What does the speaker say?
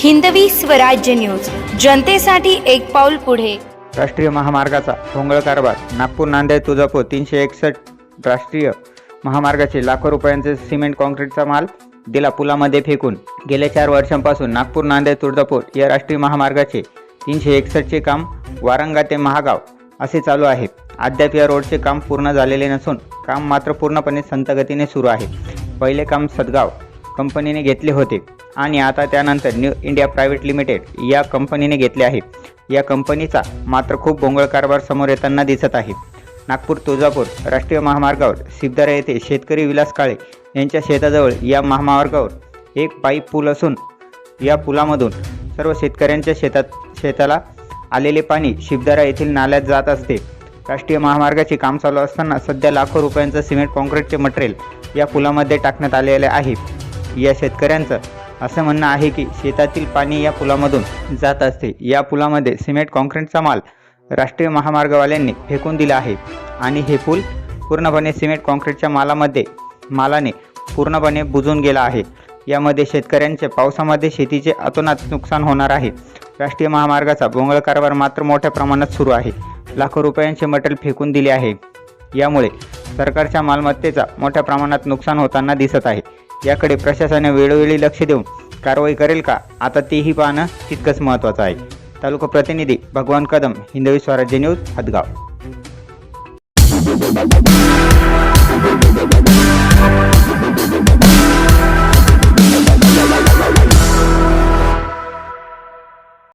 Hindavi Swarajya news. जनतेसाठी एक पाऊल पुढे. राष्ट्रीय महामार्गाचा भोंगळ कारभार. नागपूर नांदेड तुळजापूर तीनशे एकसष्ट राष्ट्रीय महामार्गाचे लाखो रुपयांचे सिमेंट कॉन्क्रीटचा माल दिला पुलामध्ये फेकून. गेल्या चार वर्षांपासून नागपूर नांदेड तुळजापूर या राष्ट्रीय महामार्गाचे तीनशे एकसष्टचे काम वारंगा ते महागाव असे चालू आहे. अद्याप या रोडचे काम पूर्ण झालेले नसून काम मात्र पूर्णपणे संतगतीने सुरू आहे. पहिले काम सदगाव कंपनीने घेतले होते. आणि आता त्यानंतर न्यू इंडिया प्रायव्हेट लिमिटेड या कंपनीने घेतले आहे. या कंपनीचा मात्र खूप भोंगळ कारभार समोर येताना दिसत आहे. नागपूर तुळजापूर राष्ट्रीय महामार्गावर सिद्धारा येथे शेतकरी विलास काळे यांच्या शेताजवळ या महामार्गावर एक पाईप पूल असून या पुलामधून सर्व शेतकऱ्यांच्या शेतात शेताला आलेले पाणी शिबदारा येथील नाल्यात जात असते. राष्ट्रीय महामार्गाचे काम चालू असताना सध्या लाखो रुपयांचं सिमेंट कॉन्क्रीटचे मटेरियल या पुलामध्ये टाकण्यात आलेले आहे. या शेतकऱ्यांचं असं म्हणणं आहे की शेतातील पाणी या पुलामधून जात असते. या पुलामध्ये सिमेंट कॉन्क्रीटचा माल राष्ट्रीय महामार्गवाल्यांनी फेकून दिला आहे आणि हे पूल पूर्णपणे सिमेंट कॉन्क्रीटच्या मालामध्ये मालाने पूर्णपणे बुजून गेला आहे. यामध्ये शेतकऱ्यांचे पावसामध्ये शेतीचे अतोनात नुकसान होणार आहे. राष्ट्रीय महामार्गाचा भोंगळ कारभार मात्र मोठ्या प्रमाणात सुरू आहे. लाखो रुपयांचे मटेरियल फेकून दिले आहे. यामुळे सरकारच्या मालमत्तेचा मोठ्या प्रमाणात नुकसान होताना दिसत आहे. याकडे प्रशासनाने वेळोवेळी लक्ष देऊन कारवाई करेल का? आता तेही पाहणं तितकंच महत्त्वाचं आहे. तालुका प्रतिनिधी भगवान कदम हिंदवी स्वराज्य न्यूज हदगाव.